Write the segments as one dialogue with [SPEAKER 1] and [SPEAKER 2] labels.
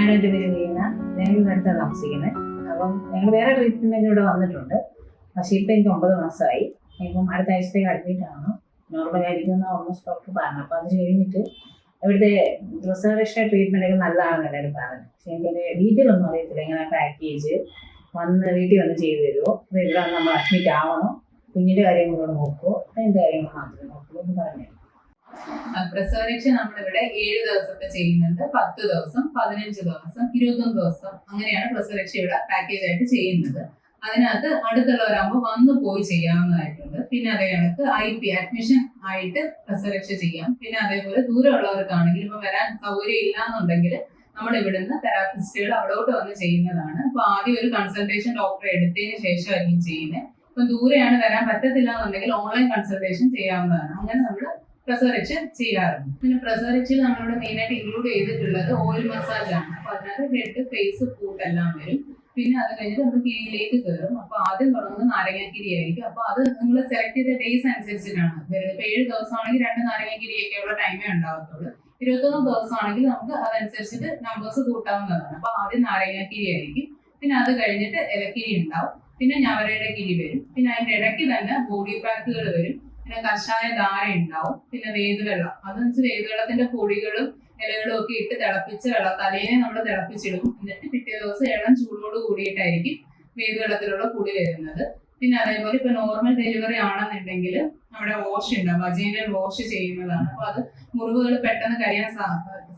[SPEAKER 1] Management വീണ ഞങ്ങൾ അടുത്താണ് താമസിക്കുന്നത്. അപ്പം ഞങ്ങൾ വേറെ ട്രീറ്റ്മെന്റ് ഇവിടെ വന്നിട്ടുണ്ട്. പക്ഷേ ഇപ്പം എനിക്ക് ഒമ്പത് മാസമായി. ഇപ്പം അടുത്ത ആഴ്ചത്തേക്ക് അഡ്മിറ്റ് നോർമൽ ആയിരിക്കും ഓൾമോസ്റ്റ് ഡോക്ടർ പറഞ്ഞു. അപ്പം അത് കഴിഞ്ഞിട്ട് ഇവിടുത്തെ റിസർവേഷൻ ട്രീറ്റ്മെന്റ് ഒക്കെ നല്ലതാണെന്ന് എല്ലാവരും പറഞ്ഞു. പക്ഷേ എനിക്കതിന്റെ ഡീറ്റെയിൽ ഒന്നും അറിയത്തില്ല. ഇങ്ങനെ പാക്കേജ് വന്ന് വീട്ടിൽ വന്ന് ചെയ്തു തരുമോ ഇവിടെ നമ്മൾ അഡ്മിറ്റ് ആവണോ. കുഞ്ഞിന്റെ കാര്യങ്ങളോട് നോക്കുമോ അതിന്റെ കാര്യങ്ങൾ മാത്രമേ നോക്കുള്ളൂ എന്ന് പറഞ്ഞു
[SPEAKER 2] പ്രസവരക്ഷ നമ്മളിവിടെ ഏഴ് ദിവസത്തെ ചെയ്യുന്നുണ്ട്. പത്ത് ദിവസം പതിനഞ്ച് ദിവസം ഇരുപത്തൊന്ന് ദിവസം അങ്ങനെയാണ് പ്രസവരക്ഷ ഇവിടെ പാക്കേജ് ആയിട്ട് ചെയ്യുന്നത്. അതിനകത്ത് അടുത്തുള്ളവരാകുമ്പോൾ വന്നു പോയി ചെയ്യാവുന്നതായിട്ടുണ്ട്. പിന്നെ അതേ കണക്ക് ഐ പി അഡ്മിഷൻ ആയിട്ട് പ്രസവരക്ഷ ചെയ്യാം. പിന്നെ അതേപോലെ ദൂരമുള്ളവർക്കാണെങ്കിൽ ഇപ്പൊ വരാൻ സൗകര്യം ഇല്ലാന്നുണ്ടെങ്കിൽ നമ്മൾ ഇവിടുന്ന് തെറാപ്പിസ്റ്റുകൾ അവിടോട്ട് വന്ന് ചെയ്യുന്നതാണ്. അപ്പൊ ആദ്യം ഒരു കൺസൾട്ടേഷൻ ഡോക്ടറെ എടുത്തതിന് ശേഷമായിരിക്കും ചെയ്യുന്നത്. ഇപ്പൊ ദൂരെയാണ് വരാൻ പറ്റത്തില്ല എന്നുണ്ടെങ്കിൽ ഓൺലൈൻ കൺസൾട്ടേഷൻ ചെയ്യാവുന്നതാണ്. അങ്ങനെ നമ്മൾ പ്രസവരക്ഷ ചെയ്യാറുണ്ട്. പിന്നെ പ്രസവരക്ഷയിൽ നമ്മളിവിടെ മെയിനായിട്ട് ഇൻക്ലൂഡ് ചെയ്തിട്ടുള്ളത് ഓയിൽ മസാജ് ആണ്. അപ്പൊ അതിനകത്ത് ഹെഡ് ഫേസ് ഫൂട്ട് എല്ലാം വരും. പിന്നെ അത് കഴിഞ്ഞിട്ട് നമ്മൾ കീഴിലേക്ക് കയറും അപ്പൊ ആദ്യം തുടങ്ങുന്നത് നാരങ്ങാക്കിരി ആയിരിക്കും. അപ്പൊ അത് നിങ്ങൾ സെലക്ട് ചെയ്ത ഡേയ്സ് അനുസരിച്ചിട്ടാണ്. വരുന്നത് ഇപ്പൊ ഏഴ് ദിവസമാണെങ്കിൽ രണ്ട് നാരങ്ങാക്കിരിയൊക്കെ ഉള്ള ടൈമേ ഉണ്ടാവത്തുള്ളൂ. ഇരുപത്തൊന്ന് ദിവസമാണെങ്കിൽ നമുക്ക് അതനുസരിച്ചിട്ട് നമ്പേഴ്സ് കൂട്ടാവുന്നതാണ്. അപ്പൊ ആദ്യം നാരങ്ങാക്കിരി ആയിരിക്കും. പിന്നെ അത് കഴിഞ്ഞിട്ട് ഇലക്കിരി ഉണ്ടാവും. പിന്നെ ഞവരയുടെ കിരി വരും. പിന്നെ അതിന്റെ ഇടയ്ക്ക് തന്നെ ബോഡി പാക്കുകൾ വരും. പിന്നെ കഷായ ധാര ഉണ്ടാവും. പിന്നെ വേദുവെള്ളം അതെന്ന് വെച്ചാൽ വേദുവെള്ളത്തിന്റെ പൊടികളും ഇലകളും ഒക്കെ ഇട്ട് തിളപ്പിച്ച വെള്ളം തലേനെ നമ്മൾ തിളപ്പിച്ചിടും. എന്നിട്ട് പിറ്റേ ദിവസം ഇളം ചൂടോട് കൂടിയിട്ടായിരിക്കും വേദുവെള്ളത്തിലുള്ള പൊടി വരുന്നത്. പിന്നെ അതേപോലെ ഇപ്പൊ നോർമൽ ഡെലിവറി ആണെന്നുണ്ടെങ്കിൽ നമ്മുടെ വാഷ് ഉണ്ടാവും വജീനൽ വാഷ് ചെയ്യുന്നതാണ്. അപ്പൊ അത് മുറിവുകൾ പെട്ടെന്ന് കഴിയാൻ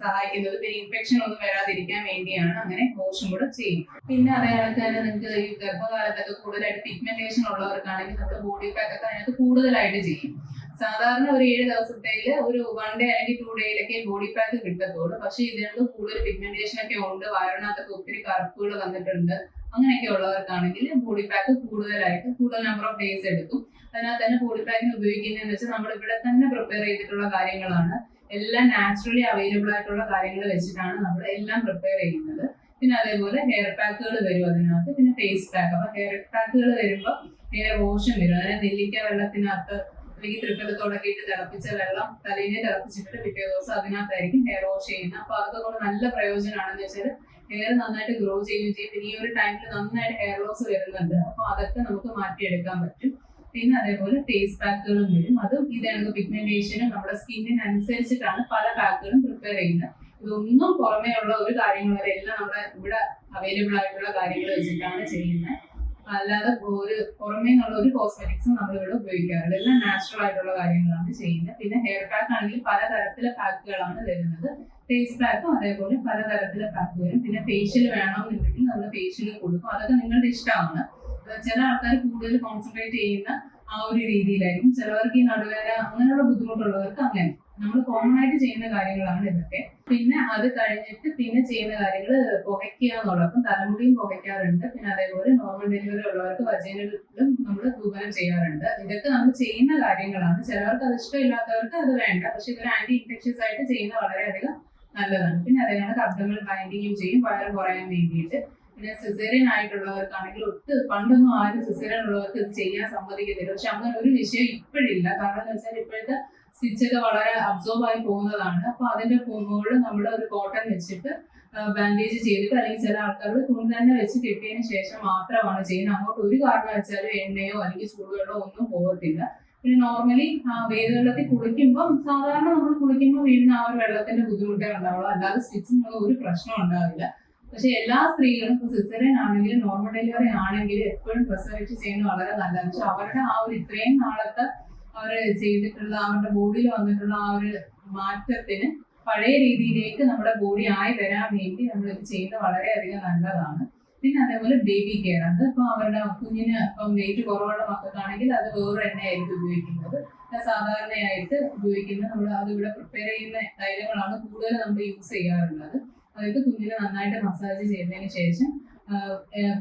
[SPEAKER 2] സഹായിക്കുന്നത്. പിന്നെ ഇൻഫെക്ഷൻ ഒന്നും വരാതിരിക്കാൻ വേണ്ടിയാണ് അങ്ങനെ വാഷും കൂടെ ചെയ്യും പിന്നെ അതേ കണക്ക് തന്നെ നിങ്ങൾക്ക് ഈ ഗർഭകാലത്തൊക്കെ കൂടുതലായിട്ട് പിഗ്മെന്റേഷൻ ഉള്ളവർക്കാണെങ്കിൽ നമ്മുടെ ബോഡി പാക്ക് ഒക്കെ അതിനകത്ത് കൂടുതലായിട്ട് ചെയ്യും. സാധാരണ ഒരു ഏഴ് ദിവസത്തേൽ ഒരു വൺ ഡേ അല്ലെങ്കിൽ ടു ഡേയിലൊക്കെ ബോഡി പാക്ക് കിട്ടത്തുള്ളൂ. പക്ഷെ ഇതിനകത്ത് കൂടുതൽ പിഗ്മെന്റേഷൻ ഒക്കെ ഉണ്ട്. വയറിനകത്തൊക്കെ ഒത്തിരി കറുപ്പുകൾ വന്നിട്ടുണ്ട്. അങ്ങനെയൊക്കെ ഉള്ളവർക്കാണെങ്കിൽ ബോഡി പാക്ക് കൂടുതലായിട്ട് കൂടുതൽ നമ്പർ ഓഫ് ഡേയ്സ് എടുക്കും. അതിനകത്ത് തന്നെ ബോഡി പാക്കിന് ഉപയോഗിക്കുന്നതെന്ന് വെച്ചാൽ നമ്മൾ ഇവിടെ തന്നെ പ്രിപ്പയർ ചെയ്തിട്ടുള്ള കാര്യങ്ങളാണ്. എല്ലാം നാച്ചുറലി അവൈലബിൾ ആയിട്ടുള്ള കാര്യങ്ങൾ വെച്ചിട്ടാണ് നമ്മൾ എല്ലാം പ്രിപ്പയർ ചെയ്യുന്നത്. പിന്നെ അതേപോലെ ഹെയർ പാക്കുകൾ വരും അതിനകത്ത്. പിന്നെ ഫേസ് പാക്ക് അപ്പൊ ഹെയർ പാക്കുകൾ വരുമ്പോൾ ഹെയർ വാഷും വരും. അതായത് നെല്ലിക്ക വെള്ളത്തിനകത്ത് അല്ലെങ്കിൽ തൃക്കലത്തോടൊക്കെ ഇട്ട് തിളപ്പിച്ച വെള്ളം തലേനെ തിളപ്പിച്ചിട്ട് പിറ്റേ ദിവസം അതിനകത്തായിരിക്കും ഹെയർ വാഷ് ചെയ്യുന്നത്. അപ്പൊ അതൊക്കെ കൊണ്ട് നല്ല പ്രയോജനമാണെന്ന് വെച്ചാൽ ഹെയർ നന്നായിട്ട് ഗ്രോ ചെയ്യുകയും ചെയ്യും. പിന്നെ ഈ ഒരു ടൈമിൽ നന്നായിട്ട് ഹെയർ ലോസ് വരുന്നുണ്ട്. അപ്പൊ അതൊക്കെ നമുക്ക് മാറ്റിയെടുക്കാൻ പറ്റും. പിന്നെ അതേപോലെ ഫേസ് പാക്കുകളും വരും. അതും ഇതാണ് പിഗ്മെന്റേഷനും നമ്മുടെ സ്കിന്നിന് അനുസരിച്ചിട്ടാണ് പല പാക്കുകളും പ്രിപ്പയർ ചെയ്യുന്നത്. ഇതൊന്നും പുറമേ ഉള്ള ഒരു കാര്യങ്ങളും എല്ലാം നമ്മുടെ ഇവിടെ അവൈലബിൾ ആയിട്ടുള്ള കാര്യങ്ങൾ വെച്ചിട്ടാണ് ചെയ്യുന്നത്. അല്ലാതെ ഒരു പുറമേ നിന്നുള്ള ഒരു കോസ്മെറ്റിക്സും നമ്മൾ ഇവിടെ ഉപയോഗിക്കാറില്ല എല്ലാം നാച്ചുറൽ ആയിട്ടുള്ള കാര്യങ്ങളാണ് ചെയ്യുന്നത്. പിന്നെ ഹെയർ പാക്ക് ആണെങ്കിൽ പലതരത്തിലെ പാക്കുകളാണ് വരുന്നത്. ഫേസ് പാക്കും അതേപോലെ പലതരത്തിലെ പാക്ക് വരും. പിന്നെ ഫേഷ്യൽ വേണമെന്നുണ്ടെങ്കിൽ നമ്മൾ ഫേഷ്യൽ കൊടുക്കും. അതൊക്കെ നിങ്ങളുടെ ഇഷ്ടമാണ്. ചില ആൾക്കാർ കൂടുതൽ കോൺസെൻട്രേറ്റ് ചെയ്യുന്ന ആ ഒരു രീതിയിലായിരിക്കും. ചിലവർക്ക് ഈ നടുവേദന അങ്ങനെയുള്ള ബുദ്ധിമുട്ടുള്ളവർക്ക് അങ്ങനെ. നമ്മൾ കോമൺ ആയിട്ട് ചെയ്യുന്ന കാര്യങ്ങളാണ് ഇതൊക്കെ. പിന്നെ അത് കഴിഞ്ഞിട്ട് പിന്നെ ചെയ്യുന്ന കാര്യങ്ങൾ പുകയ്ക്കുക എന്നുള്ളപ്പം തലമുടിയും പുകയ്ക്കാറുണ്ട്. പിന്നെ അതേപോലെ നോർമൽ ഡെലിവറി ഉള്ളവർക്ക് വജൈനലും നമ്മൾ ദൂപനം ചെയ്യാറുണ്ട്. ഇതൊക്കെ നമ്മൾ ചെയ്യുന്ന കാര്യങ്ങളാണ്. ചിലവർക്ക് അത് ഇഷ്ടമില്ലാത്തവർക്ക് അത് വേണ്ട. പക്ഷെ ഇതൊരു ആന്റി ഇൻഫെക്ഷ്യസ് ആയിട്ട് ചെയ്യുന്ന വളരെയധികം നല്ലതാണ്. പിന്നെ അതേപോലെ കബ്ദങ്ങൾ ബൈൻഡിങ്ങും ചെയ്യും വയറ് കുറയാൻ വേണ്ടിയിട്ട്. പിന്നെ സിസേറിയൻ ആയിട്ടുള്ളവർക്കാണെങ്കിൽ ഒട്ട് പണ്ടൊന്നും ആരും സിസേറിയൻ ഉള്ളവർക്ക് ഇത് ചെയ്യാൻ സമ്മതിക്കത്തില്ല. പക്ഷെ അങ്ങനെ ഒരു വിഷയം ഇപ്പോഴില്ല. കാരണം എന്ന് വെച്ചാൽ ഇപ്പോഴത്തെ സ്റ്റിച്ചൊക്കെ വളരെ അബ്സോർബ് ആയി പോകുന്നതാണ്. അപ്പൊ അതിന്റെ മുകളിൽ നമ്മൾ ഒരു കോട്ടൺ വെച്ചിട്ട് ബാൻഡേജ് ചെയ്തിട്ട് അല്ലെങ്കിൽ ചില ആൾക്കാർ തുണി തന്നെ വെച്ച് കെട്ടിയതിന് ശേഷം മാത്രമാണ് ചെയ്യുന്നത്. അങ്ങോട്ട് ഒരു കാരണം വെച്ചാൽ എണ്ണയോ അല്ലെങ്കിൽ ചൂടുവെള്ളമോ ഒന്നും പോകത്തില്ല. പിന്നെ നോർമലി വേദവെള്ളത്തിൽ കുളിക്കുമ്പോൾ സാധാരണ നമ്മൾ കുളിക്കുമ്പോൾ വീഴുന്ന ആ ഒരു വെള്ളത്തിന്റെ ബുദ്ധിമുട്ടേ ഉണ്ടാവുള്ളൂ. അല്ലാതെ സ്റ്റിച്ചിനുള്ള ഒരു പ്രശ്നം ഉണ്ടാവില്ല. പക്ഷെ എല്ലാ സ്ത്രീകളും ഇപ്പൊ സിസേറിയൻ ആണെങ്കിലും നോർമൽ ഡെലിവറി ആണെങ്കിലും എപ്പോഴും പ്രസവിച്ച് ചെയ്യുന്നത് വളരെ നല്ലതാണ്. പക്ഷെ അവരുടെ ആ ഒരു ഇത്രയും നാളത്തെ അവർ ചെയ്തിട്ടുള്ള അവരുടെ ബോഡിയിൽ വന്നിട്ടുള്ള ആ ഒരു മാറ്റത്തിന് പഴയ രീതിയിലേക്ക് നമ്മുടെ ബോഡി ആയി വരാൻ വേണ്ടി നമ്മൾ ഇത് ചെയ്യുന്നത് വളരെയധികം നല്ലതാണ്. പിന്നെ അതേപോലെ ബേബി കെയർ അത് ഇപ്പൊ അവരുടെ കുഞ്ഞിന് ഇപ്പം വെയിറ്റ് കുറവുള്ള മക്കൾക്കാണെങ്കിൽ അത് വേറെ എണ്ണയായിരിക്കും ഉപയോഗിക്കുന്നത്. സാധാരണയായിട്ട് ഉപയോഗിക്കുന്ന നമ്മൾ അത് ഇവിടെ പ്രിപ്പയർ ചെയ്യുന്ന തൈലങ്ങളാണ് കൂടുതൽ നമ്മൾ യൂസ് ചെയ്യാറുള്ളത്. അതായത് കുഞ്ഞിനെ നന്നായിട്ട് മസാജ് ചെയ്തതിന് ശേഷം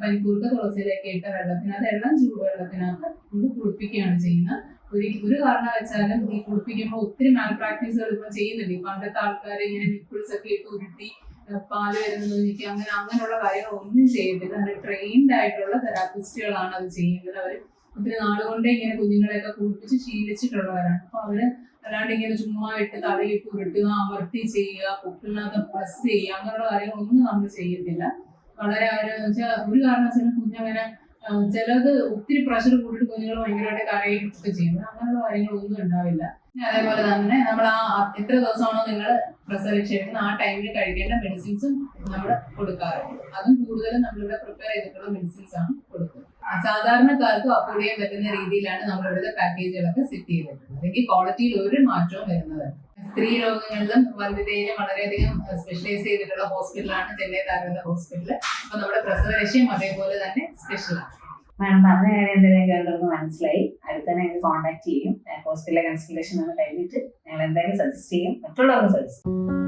[SPEAKER 2] പനിക്കൂർക്ക തുളസിയിലേക്ക് ഇട്ട വെള്ളത്തിനകത്ത് എല്ലാം ചൂടുവെള്ളത്തിനകത്ത് നമ്മൾ കുളിപ്പിക്കുകയാണ് ചെയ്യുന്നത്. ഒരു ഒരു കാരണം വെച്ചാലും ഈ കുളിപ്പിക്കുമ്പോൾ ഒത്തിരി മാൽ പ്രാക്ടീസുകൾ ഇപ്പൊ ചെയ്യുന്നുണ്ട്. ഈ പണ്ടത്തെ ആൾക്കാർ ഇങ്ങനെ നിപ്പിൾസ് ഒക്കെ ഇട്ട് ഉരുട്ടി പാൽ വരുന്നത് എനിക്ക് അങ്ങനെ അങ്ങനെയുള്ള കാര്യങ്ങൾ ഒന്നും ചെയ്യുന്നില്ല നല്ല ട്രെയിൻഡ് ആയിട്ടുള്ള തെറാപ്പിസ്റ്റുകളാണ് അത് ചെയ്യുന്നത് അവർ ഒത്തിരി നാളുകൊണ്ടേ ഇങ്ങനെ കുഞ്ഞുങ്ങളെയൊക്കെ കുളിപ്പിച്ച് ശീലിച്ചിട്ടുള്ളവരാണ്. അപ്പൊ അവർ അല്ലാണ്ട് ഇങ്ങനെ ചുമ്മാ ഇട്ട് തലയിട്ട് ഉരുട്ടുക അമർത്തി ചെയ്യുക പൊക്കിനകത്ത് പ്രസ് ചെയ്യുക അങ്ങനെയുള്ള കാര്യങ്ങളൊന്നും നമ്മൾ ചെയ്യത്തില്ല. വളരെ ഒരു വെച്ചാൽ ഒരു കാരണവശാലും കുഞ്ഞങ്ങനെ ചിലത് ഒത്തിരി പ്രഷർ കൂട്ടിട്ട് കുഞ്ഞുങ്ങൾ ഭയങ്കരമായിട്ട് കരയൊക്കെ ചെയ്യുന്നത് അങ്ങനെയുള്ള കാര്യങ്ങളൊന്നും ഉണ്ടാവില്ല. പിന്നെ അതേപോലെ തന്നെ നമ്മൾ ആ എത്ര ദിവസമാണോ നിങ്ങൾ പ്രസവിച്ച് എടുക്കുന്നത് ആ ടൈമിൽ കഴിക്കേണ്ട മെഡിസിൻസും നമ്മൾ കൊടുക്കാറുണ്ട്. അതും കൂടുതലും നമ്മളിവിടെ പ്രിപ്പയർ ചെയ്തിട്ടുള്ള മെഡിസിൻസ് ആണ് കൊടുക്കുന്നത്. സാധാരണക്കാർക്ക് ചെയ്യാൻ പറ്റുന്ന രീതിയിലാണ് നമ്മളിവിടുത്തെ പാക്കേജുകളൊക്കെ സെറ്റ് ചെയ്തിട്ടുള്ളത്. അല്ലെങ്കിൽ ക്വാളിറ്റിയിൽ ഒരു മാറ്റവും വരുന്നത് സ്ത്രീ രോഗങ്ങളിലും വന്ധ്യതയിലും വളരെയധികം സ്പെഷ്യലൈസ് ചെയ്തിട്ടുള്ള ഹോസ്പിറ്റലാണ് ചെന്നൈ താരത ഹോസ്പിറ്റൽ അപ്പൊ നമ്മുടെ പ്രസവരക്ഷയും അതേപോലെ തന്നെ സ്പെഷ്യലാണ്
[SPEAKER 1] മാഡം പറഞ്ഞ കാര്യം എന്തെങ്കിലും കേട്ടൊന്ന് മനസ്സിലായി. അടുത്ത ഞങ്ങൾ കോൺടാക്ട് ചെയ്യും. ഹോസ്പിറ്റലിലെ കൺസൾട്ടേഷൻ ഒന്ന് കഴിഞ്ഞിട്ട് ഞങ്ങൾ എന്തായാലും സജസ്റ്റ് ചെയ്യും. മറ്റുള്ളവർക്ക് സജസ്റ്റ് ചെയ്യും.